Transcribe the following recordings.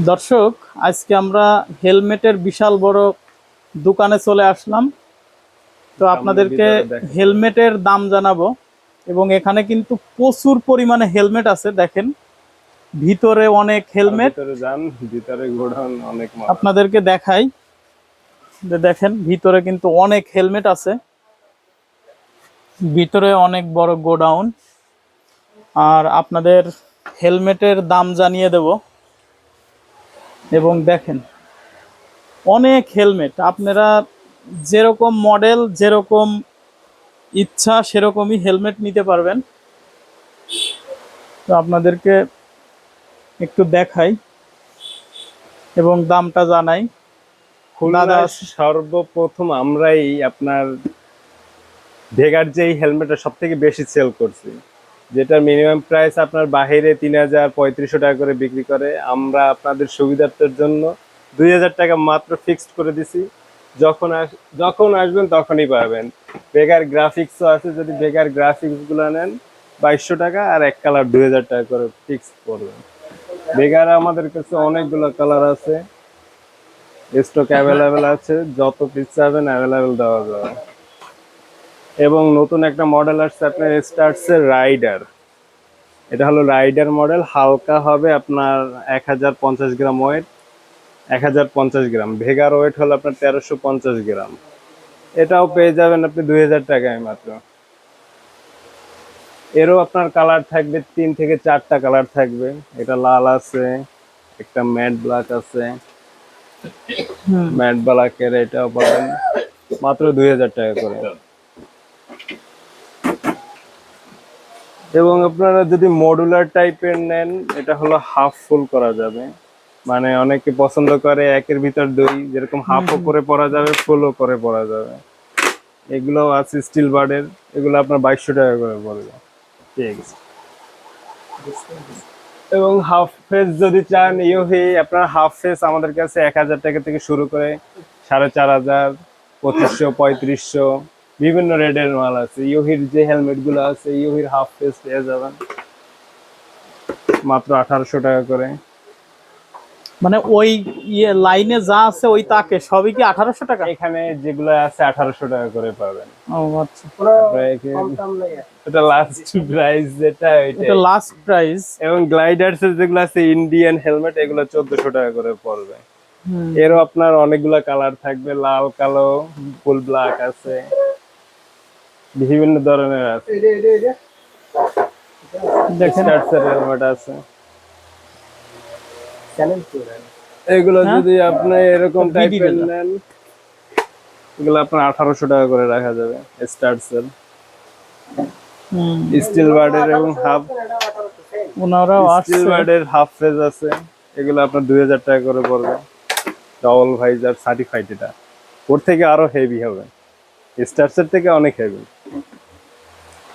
দর্শক আজকে আমরা হেলমেটের বিশাল বড় দোকানে চলে আসলাম। তো আপনাদেরকে হেলমেটের দাম জানাব এবং এখানে কিন্তু প্রচুর পরিমাণে হেলমেট আছে দেখেন। ভিতরে অনেক হেলমেট। ভিতরে অনেক আপনাদেরকে দেখাই। যে দেখেন ভিতরে কিন্তু অনেক হেলমেট আছে। ভিতরে অনেক বড় গোডাউন। আর আপনাদের হেলমেটের দাম জানিয়ে দেব। এবং দেখেন অনেক হেলমেট আপনারা যেরকম মডেল যেরকম ইচ্ছা সেরকমই হেলমেট নিতে পারবেন। তো আপনাদেরকে একটু দেখাই এবং দামটা জানাই। দাদা সর্বপ্রথম আমরাই আপনার ভেগার যেই হেলমেটটা সব থেকে বেশি সেল করছি। যেটা মিনিমাম প্রাইস আপনার বাহিরে তিন হাজার পঁয়ত্রিশশো টাকা করে বিক্রি করে, আমরা আপনাদের সুবিধার্থের জন্য দুই হাজার টাকা মাত্র ফিক্সড করে দিছি। যখন আস, যখন আসবেন তখনই পাবেন। বেগার গ্রাফিক্সও আছে, যদি বেগার গ্রাফিক্সগুলো নেন বাইশশো টাকা, আর এক কালার দুই হাজার টাকা করে ফিক্স করবেন বেগার আমাদের কাছে অনেকগুলো কালার আছে। স্টক অ্যাভেলেবেল আছে, যত পিস চাবেন অ্যাভেলেবেল দেওয়া যাবে। এবং নতুন একটা মডেল আসছে আপনার স্টার্টসের রাইডার এটা হলো রাইডার মডেল হালকা হবে আপনার এক হাজার পঞ্চাশ গ্রাম ওয়েট এক হাজার পঞ্চাশ গ্রাম। ভেগার ওয়েট হলো আপনার তেরোশো পঞ্চাশ গ্রাম। এটাও পেয়ে যাবেন আপনি দুই হাজার টাকায় মাত্র। এরও আপনার কালার থাকবে তিন থেকে চারটা কালার থাকবে। এটা লাল আছে একটা ম্যাট ব্ল্যাক আছে। ম্যাট ব্ল্যাকের এটাও পাবেন। মাত্র দুই হাজার টাকা করে। এবং আপনারা যদি মডুলার টাইপের নেন এটা হলো হাফ ফুল করা যাবে। মানে অনেকে পছন্দ করে একের ভিতর দুই যেরকম হাফও করে পরা যাবে ফুলও করে পরা যাবে। এগুলো আছে স্টিল বার্ডের এগুলো আপনার বাইশশো টাকা করে পড়বে। ঠিক আছে। এবং হাফ ফেস যদি চান ইউহি আপনার হাফ ফেস আমাদের কাছে এক হাজার টাকা থেকে শুরু করে সাড়ে চার হাজার পঁচিশশো পঁয়ত্রিশশো। বিভিন্ন রেডের মাল আছে। ইউহির যে হেলমেটগুলো আছে ইউহির হাফ ফেস পেয়ে যাবেন। মাত্র আঠারোশো টাকা করে। মানে ওই ইয়ে লাইনে যা আছে ওই তাকে সবই কি আঠারোশো টাকা? এখানে যেগুলো আছে আঠারোশো টাকা করে পাবেন। ও আচ্ছা। এটা লাস্ট প্রাইস যেটা এটা লাস্ট প্রাইস এবং গ্লাইডার্স এর যেগুলো আছে ইন্ডিয়ান হেলমেট এগুলো চোদ্দশো টাকা করে পড়বে। এরও আপনার অনেকগুলো কালার থাকবে লাল কালো ফুল ব্ল্যাক আছে। বিভিন্ন ধরনের আছে। দেখেন। আছে। এগুলো হ্যাঁ? যদি আপনি এরকম টাইপের নেন এগুলো আপনার আঠারোশো টাকা করে রাখা যাবে স্টিল বার্ডের এবং হাফ ওনারাও স্টিল বার্ডের হাফ ফেজ আছে। এগুলো আপনার দুই হাজার টাকা করে পড়বে। ডবল ভাইজার সার্টিফাইড এটা। ওর থেকে আরও হেভি হবে। স্টার্সের থেকে অনেক হেভি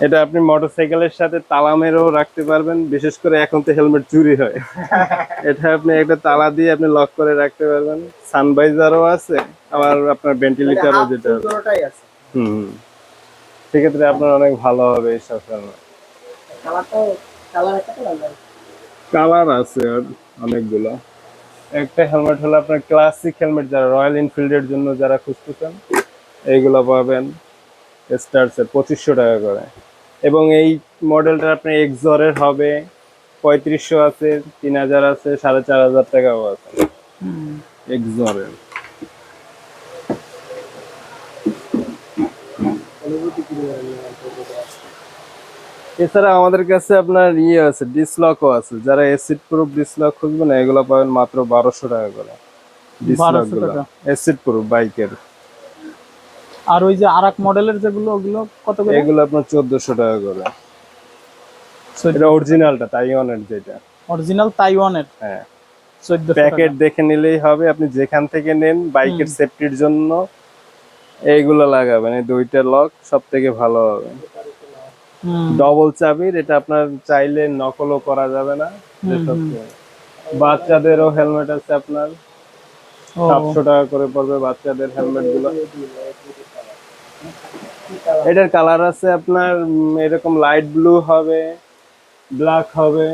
এটা আপনি মোটরসাইকেলের সাথে তালামেরও রাখতে পারবেন বিশেষ করে এখন তো হেলমেট চুরি হয়। এটা আপনি একটা তালা দিয়ে আপনি লক করে রাখতে পারবেন। সানভাইজারও আছে আবার আপনার ভেন্টিলেটারও যেটা হুম হুম। সেক্ষেত্রে আপনার অনেক ভালো হবে হেলমেট কালার আছে। অনেকগুলো। একটা হেলমেট হলো আপনার ক্লাসিক হেলমেট যারা রয়্যাল এনফিল্ডের জন্য যারা খুঁজতেছেন এইগুলো পাবেন। স্টার্সের পঁচিশশো টাকা করে। এবং এই মডেলটা আপনার এক্সরের হবে পঁয়ত্রিশশো আছে তিন হাজার আছে সাড়ে চার হাজার টাকাও আছে। এক্সরের এছাড়া আমাদের কাছে আপনার ইয়ে আছে ডিসলকও আছে। যারা এসিড প্রুফ ডিসলক খুঁজবেন এগুলো পাবেন মাত্র বারোশো টাকা করে। ডিসলক 1200 এসিড প্রুফ বাইকের আর ওই যে আরাক মডেলের যেগুলো ওগুলো কত করে? এগুলো আপনার চোদ্দশো টাকা করে। এটা অরিজিনালটা তাইওয়ানের যেটা। অরিজিনাল তাইওয়ানের হ্যাঁ। প্যাকেট দেখে নিলেই হবে আপনি যেখান থেকে নেন বাইকের সেফটির জন্য এইগুলো লাগাবেন। এই দুইটা লক সব থেকে ভালো হবে। ডবল চাবির এটা আপনার চাইলে নকলও করা যাবে না। বাচ্চাদেরও হেলমেট আছে আপনার। সাতশো টাকা করে পড়বে বাচ্চাদের হেলমেটগুলো এটার কালার আছে আপনার এরকম লাইট ব্লু হবে ব্ল্যাক হবে।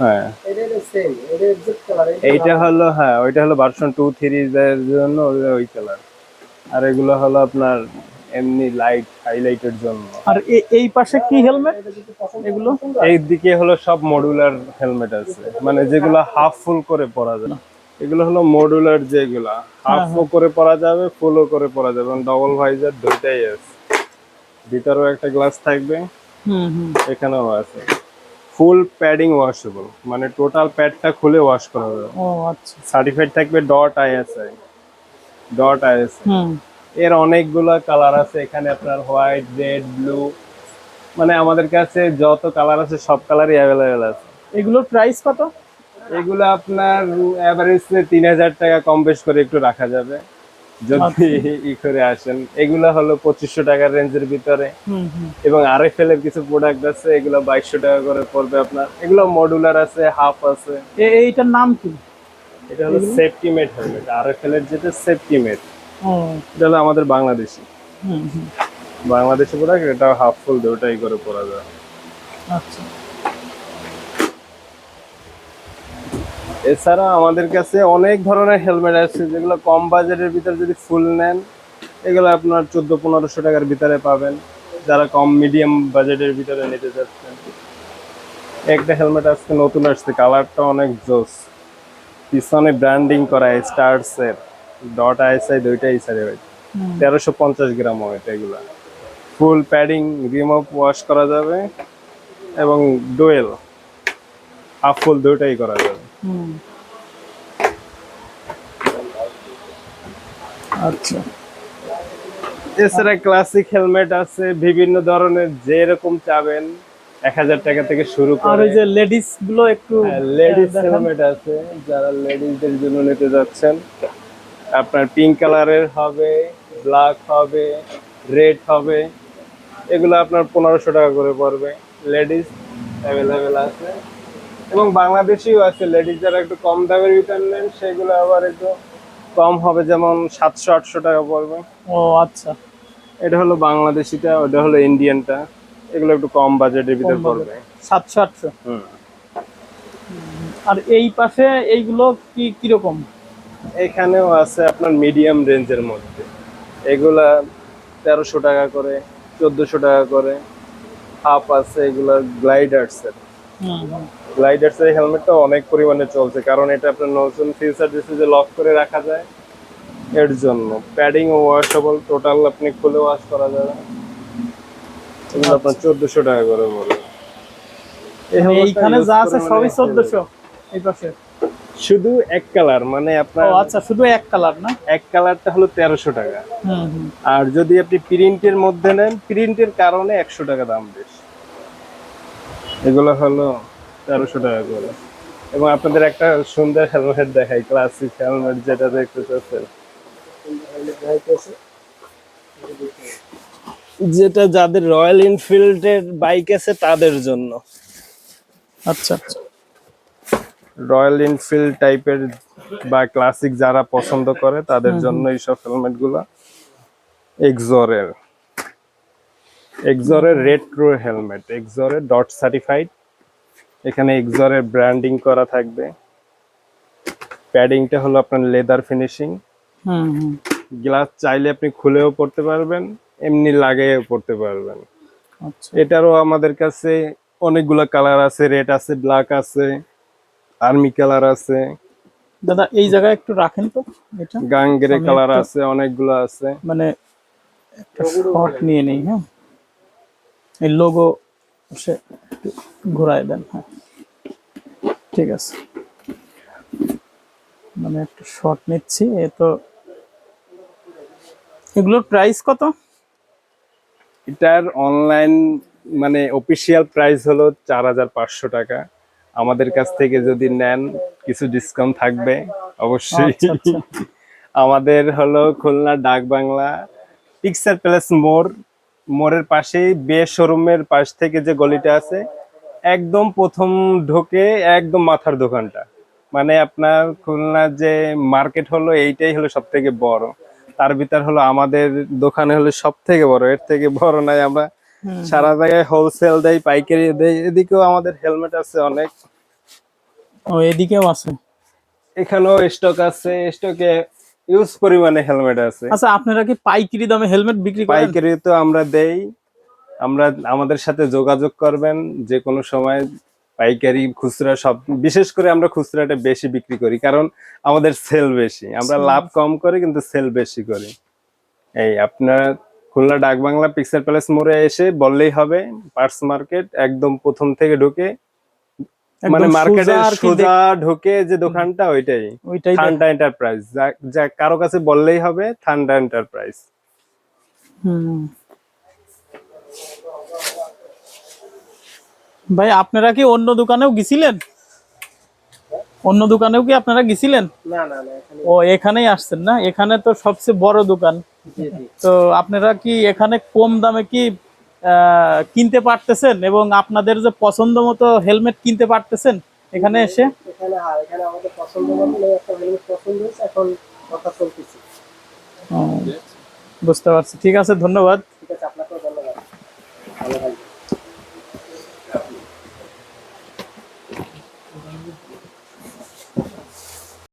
হ্যাঁ। এইটা হলো হ্যাঁ ওইটা হলো ভার্সন টু থ্রিজের জন্য ওই- কালার আর এগুলো হলো আপনার এমনি লাইট হাইলাইটের জন্য। আর এই পাশে কি হেলমেট এগুলো? এই দিকে হলো সব মডুলার হেলমেট আছে। মানে যেগুলো হাফ ফুল করে পরা যায়। এগুলো হলো মডুলার যেগুলা। হাফও করে পরা যাবে ফুলও করে পরা যাবে। ডবল ভাইজার দুইটাই আছে। ভিতরেও একটা গ্লাস থাকবে। এখানেও আছে। ফুল প্যাডিং ওয়াশেবল মানে টোটাল প্যাডটা খুলে ওয়াশ করা যাবে ও আচ্ছা। সার্টিফাইড থাকবে ডট আইএসআই ডট আইএসআই হুম। এর অনেকগুলো কালার আছে। এখানে আপনার হোয়াইট রেড ব্লু মানে আমাদের কাছে যত কালার আছে সব কালারই অ্যাভেলেবেল আছে। এগুলোর প্রাইস কত? এগুলো আপনার অ্যাভারেজ তিন হাজার টাকা কম বেশ করে একটু রাখা যাবে। যদি ই করে আসেন। এগুলো হলো পঁচিশশো টাকার রেঞ্জের ভিতরে। হুম হুম। এবং আরএফএল এর কিছু প্রোডাক্ট আছে এগুলো বাইশশো টাকা করে পড়বে আপনার। এগুলো মডুলার আছে হাফ আছে। এইটার নাম কি? এটা হলো সেফটি মেট হেলমেট আরএফএল এর যেটা সেফটি মেট এটা হলো আমাদের বাংলাদেশি। বাংলাদেশি প্রোডাক্ট এটা হাফ ফুল দুটাই করে পরা যায়। আচ্ছা। এছাড়া আমাদের কাছে অনেক ধরনের হেলমেট আছে যেগুলো কম বাজেটের ভিতরে যদি ফুল নেন এগুলো আপনার চোদ্দ পনেরোশো টাকার ভিতরে পাবেন। যারা কম মিডিয়াম বাজেটের ভিতরে নিতে চাচ্ছেন। একটা হেলমেট আজকে নতুন আসছে কালারটা অনেক জোস। পিছনে ব্র্যান্ডিং করা স্টার্স এর ডট আইএসআই দুইটাই সারি হয়েছে তেরোশো পঞ্চাশ গ্রাম ওয়েট এগুলা। ফুল প্যাডিং রিমুভ ওয়াশ করা যাবে এবং ডোয়েল হাফ ফুল দুইটাই করা যাবে। আচ্ছা। এছাড়া ক্লাসিক হেলমেট আছে বিভিন্ন ধরনের যেরকম চাবেন এক হাজার টাকা থেকে শুরু আর করে। ওই যে লেডিসগুলো একটু লেডিস হেলমেট আছে যারা লেডিসদের জন্য নিতে যাচ্ছেন। আপনার পিঙ্ক কালারের হবে ব্ল্যাক হবে রেড হবে এগুলো আপনার পনেরোশো টাকা করে পড়বে। লেডিস অ্যাভেলেবেল আছে। এবং বাংলাদেশিও আছে লেডিস যারা একটু কম দামের ভিতর নেন সেগুলো আবার একটু কম হবে যেমন সাতশো আটশো টাকা পড়বে। ও আচ্ছা। এটা হলো বাংলাদেশিটা ওটা হলো ইন্ডিয়ানটা এগুলো একটু কম বাজেটের ভিতর পড়বে। সাতশো আটশো? আর এই পাশে এইগুলো কি কীরকম? এখানেও আছে আপনার মিডিয়াম রেঞ্জের মধ্যে। এগুলা তেরোশো টাকা করে চোদ্দোশো টাকা করে। হাফ আছে এগুলা গ্লাইডার্সের গ্লাইডার্সের হেলমেটটা অনেক পরিমাণে চলছে কারণ এটা আপনার নতুন ফিউচার যে লক করে রাখা যায় এর জন্য। প্যাডিং ও ওয়াশেবল টোটাল আপনি খুলে ওয়াশ করা যাবে। এগুলো আপনার চোদ্দোশো টাকা করে বলবে এইখানে যা আছে মানে সবই চোদ্দশো এই পাশে। শুধু এক কালার মানে আপনার আচ্ছা শুধু এক কালার না? এক কালারটা হলো তেরোশো টাকা। আর যদি আপনি প্রিন্টের মধ্যে নেন প্রিন্টের কারণে একশো টাকা দাম বেশি। এগুলো হলো তেরোশো টাকা করে। এবং আপনাদের একটা সুন্দর হেলমেট দেখাই ক্লাসিক হেলমেট যেটা দেখতে চাচ্ছেন যেটা যাদের রয়্যাল এনফিল্ডের বাইক আছে তাদের জন্য। আচ্ছা আচ্ছা। রয়্যাল এনফিল্ড টাইপের বা ক্লাসিক যারা পছন্দ করে তাদের জন্য এইসব হেলমেটগুলা এক্সরের এক্সরের রেট্রো হেলমেট এক্সরের ডট সার্টিফাইড এখানে এক্সরের ব্র্যান্ডিং করা থাকবে। প্যাডিংটা হলো আপনার লেদার ফিনিশিং গ্লাস চাইলে আপনি খুলেও পড়তে পারবেন এমনি লাগিয়েও পড়তে পারবেন। আচ্ছা। এটারও আমাদের কাছে অনেকগুলো কালার আছে রেড আছে ব্ল্যাক আছে আর্মি কালার আছে। দাদা এই জায়গায় একটু রাখেন তো এটা। গাঙ্গেরে কালার আছে অনেকগুলো আছে। মানে একটা শর্ট নিয়ে নেই হ্যাঁ? এই লোগো সে ঘোরায় দেন হ্যাঁ। ঠিক আছে। মানে একটু শর্ট নিচ্ছি এ তো এগুলোর প্রাইস কত? এটার অনলাইন মানে অফিসিয়াল প্রাইস হলো চার হাজার পাঁচশো টাকা। আমাদের কাছ থেকে যদি নেন কিছু ডিসকাউন্ট থাকবে অবশ্যই। আচ্ছা, আচ্ছা। আমাদের হলো খুলনা ডাক বাংলা পিকচার প্লাস মোড় মোড়ের পাশেই বে শোরুমের পাশ থেকে যে গলিটা আছে একদম প্রথম ঢোকে একদম মাথার দোকানটা। মানে আপনার খুলনা যে মার্কেট হলো এইটাই হলো সব থেকে বড়। তার ভিতর হলো আমাদের দোকানে হলো সব থেকে বড়। এর থেকে বড় নাই আমরা। সারা জায়গায় হোলসেল দেয় পাইকারি দেয় এদিকেও আমাদের হেলমেট আছে অনেক। ও এদিকেও আছে? এখানেও স্টক আছে। স্টকে ইউজ পরিমাণে হেলমেট আছে। আচ্ছা আপনারা কি পাইকারি দামে হেলমেট বিক্রি করেন? পাইকারি তো আমরা দেই। আমরা আমাদের সাথে যোগাযোগ করবেন যে কোনো সময় পাইকারি খুচরা সব বিশেষ করে আমরা খুচরাটা বেশি বিক্রি করি কারণ আমাদের সেল বেশি। আমরা লাভ কম করি কিন্তু সেল বেশি করি। এই আপনার খুলনা ডাক বাংলা পিক্সার প্যালেস মোড়ে এসে বললেই হবে পার্টস মার্কেট একদম প্রথম থেকে ঢুকে মানে মার্কেটে সোজা আর ঢুকে যে দোকানটা ওইটাই। ওইটাই ঠান্ডা এন্টারপ্রাইজ যা- যা কারও কাছে বললেই হবে ঠান্ডা এন্টারপ্রাইজ হুম। ভাই আপনারা কি অন্য দোকানেও গেছিলেন? অন্য দোকানেও কি আপনারা গেছিলেন? না না ও এখানেই আসছেন না? এখানে তো সবচেয়ে বড় দোকান। তো আপনারা কি এখানে কম দামে কি কিনতে পারতেছেন এবং আপনাদের যে পছন্দ মতো হেলমেট কিনতে পারতেছেন এখানে এসে? এখানে হ্যাঁ এখানে আমাদের পছন্দ মতো একটা হেলমেট পছন্দ হয়েছে এখন কথা চলতেছে। বুঝতে পারছি। ঠিক আছে ধন্যবাদ। ঠিক আছে আপনাকেও ধন্যবাদ। ভালো থাকবেন।